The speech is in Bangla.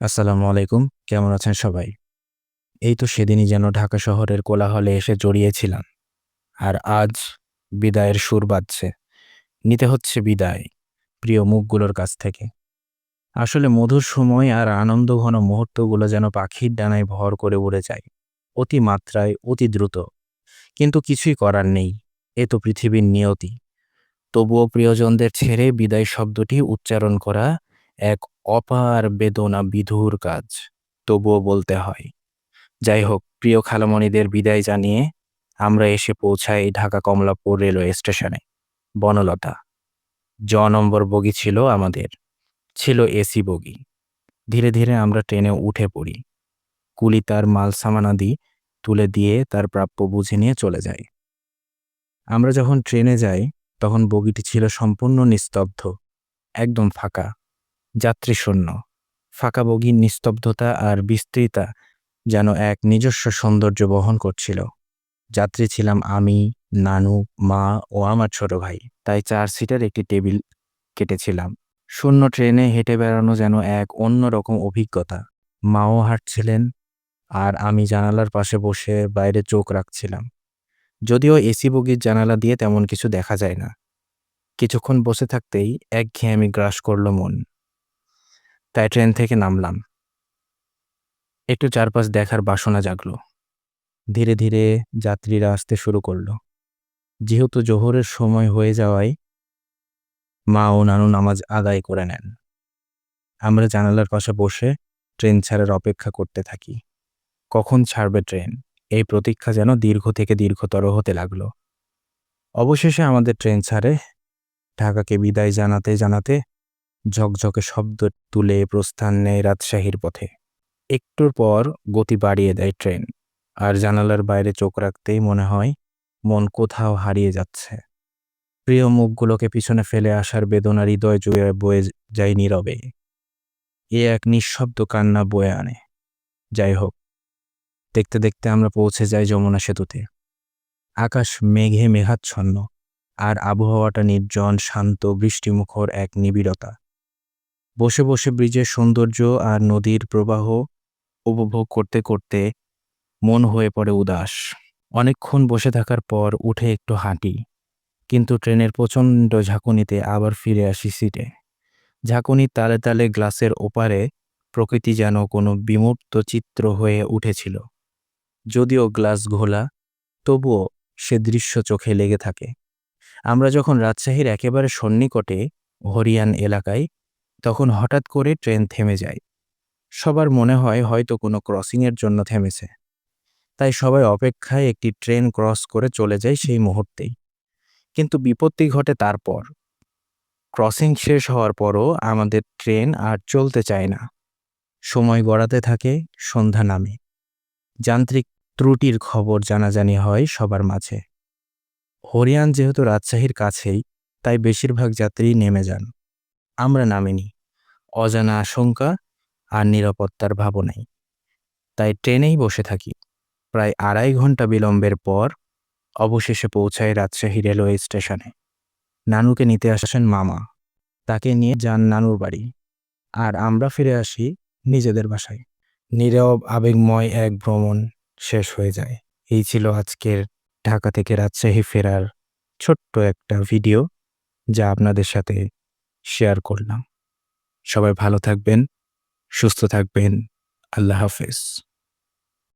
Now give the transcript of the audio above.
আসসালামু আলাইকুম, কেমন আছেন সবাই? এই তো সেদিনই যেন ঢাকা শহরের কোলাহলে এসে জড়িয়েছিলাম। আর আজ বিদায়ের সুর বাজছে। নিতে হচ্ছে বিদায়, প্রিয় মুখগুলোর কাছ থেকে। আসলে মধুর সময় আর আনন্দ ঘন মুহূর্তগুলো যেন পাখির ডানায় ভর করে উড়ে যায়। অতি মাত্রায় অতি দ্রুত। কিন্তু কিছুই করার নেই। এ তো পৃথিবীর নিয়তি। তবুও প্রিয়জনদের ছেড়ে বিদায় শব্দটি উচ্চারণ করা এক অপার বেদনা বিধুর কাজ, তবুও বলতে হয়। যাই হোক, প্রিয় খালামণিদের বিদায় জানিয়ে আমরা এসে পৌঁছাই ঢাকা কমলাপুর রেলওয়ে স্টেশনে। বনলতা, জ নম্বর বগি ছিল আমাদের, ছিল এসি বগি। ধীরে ধীরে আমরা ট্রেনে উঠে পড়ি। কুলি তার মাল সামানাদি তুলে দিয়ে তার প্রাপ্য বুঝে নিয়ে চলে যায়। আমরা যখন ট্রেনে যাই তখন বগিটি ছিল সম্পূর্ণ নিস্তব্ধ, একদম ফাঁকা যাত্রী শূন্য ফাঁকা বগির নিস্তব্ধতা আর বিস্তৃতা যেন এক নিজস্ব সৌন্দর্য বহন করছিল। যাত্রী ছিলাম আমি, নানু, মা ও আমার ছোট ভাই। তাই চার সিটার একটি টেবিল কেটেছিলাম। শূন্য ট্রেনে হেঁটে বেড়ানো যেন এক অন্যরকম অভিজ্ঞতা। মাও হাঁটছিলেন আর আমি জানালার পাশে বসে বাইরে চোখ রাখছিলাম। যদিও এসি বগির জানালা দিয়ে তেমন কিছু দেখা যায় না। কিছুক্ষণ বসে থাকতেই একঘেয়েমি গ্রাস করল মন। তাই ট্রেন থেকে নামলাম। একটু চারপাশ দেখার বাসনা জাগল। ধীরে ধীরে যাত্রীরা আসতে শুরু করল। যেহেতু জোহরের সময় হয়ে যাওয়ায় মা ও নানু নামাজ আদায় করে নেন। আমরা জানালার পাশে বসে ট্রেন ছাড়ার অপেক্ষা করতে থাকি। কখন ছাড়বে ট্রেন? এই প্রতীক্ষা যেন দীর্ঘ থেকে দীর্ঘতর হতে লাগল। অবশেষে আমাদের ট্রেন ছাড়ে ঢাকাকে বিদায় জানাতে জানাতে ঝকঝকে শব্দ তুলে প্রস্থান নেয় রাজশাহীর পথে। একটুর পর গতি বাড়িয়ে দেয় ট্রেন, আর জানালার বাইরে চোখ রাখতেই মনে হয় মন কোথাও হারিয়ে যাচ্ছে। প্রিয় মুখগুলোকে পিছনে ফেলে আসার বেদনা হৃদয় জুড়ে বয়ে যায় নীরবে। এ এক নিঃশব্দ কান্না বয়ে আনে। যাই হোক, দেখতে দেখতে আমরা পৌঁছে যাই যমুনা সেতুতে। আকাশ মেঘে মেঘাচ্ছন্ন। আর আবহাওয়াটা নির্জন, শান্ত, বৃষ্টিমুখর এক নিবিড়তা। বসে বসে ব্রিজের সৌন্দর্য আর নদীর প্রবাহ উপভোগ করতে করতে মন হয়ে পড়ে উদাস। অনেকক্ষণ বসে থাকার পর উঠে একটু হাঁটি, কিন্তু ট্রেনের প্রচণ্ড ঝাঁকুনিতে আবার ফিরে আসি সিটে। ঝাঁকুনির তালে তালে গ্লাসের ওপারে প্রকৃতি যেন কোনো বিমূর্ত চিত্র হয়ে উঠেছিল। যদিও গ্লাস ঘোলা, তবুও সে দৃশ্য চোখে লেগে থাকে। আমরা যখন রাজশাহীর একেবারে সন্নিকটে হরিয়ান এলাকায়, তখন হঠাৎ করে ট্রেন থেমে যায়। সবার মনে হয় হয়তো কোনো ক্রসিংয়ের জন্য থেমেছে। তাই সবাই অপেক্ষায় একটি ট্রেন ক্রস করে চলে যায় সেই মুহূর্তেই। কিন্তু বিপত্তি ঘটে তারপর। ক্রসিং শেষ হওয়ার পরও আমাদের ট্রেন আর চলতে চায় না। সময় গড়াতে থাকে, সন্ধ্যা নামে। যান্ত্রিক ত্রুটির খবর জানাজানি হয় সবার মাঝে। হরিয়ান যেহেতু রাজশাহীর কাছেই, তাই বেশিরভাগ যাত্রী নেমে যান। আমরা নামিনি। অজানা আশঙ্কা আর নিরাপত্তার ভাবনাই। তাই ট্রেনেই বসে থাকি। প্রায় আড়াই ঘণ্টা বিলম্বের পর অবশেষে পৌঁছায় রাজশাহী রেলওয়ে স্টেশনে। নানুকে নিতে আসেন মামা। তাকে নিয়ে যান নানুর বাড়ি। আর আমরা ফিরে আসি নিজেদের বাসায়। নীরব, আবেগময় এক ভ্রমণ শেষ হয়ে যায়। এই ছিল আজকের ঢাকা থেকে রাজশাহী ফেরার ছোট্ট একটা ভিডিও যা আপনাদের সাথে শেয়ার করলাম। সবাই ভালো থাকবেন, সুস্থ থাকবেন। আল্লাহ হাফেজ।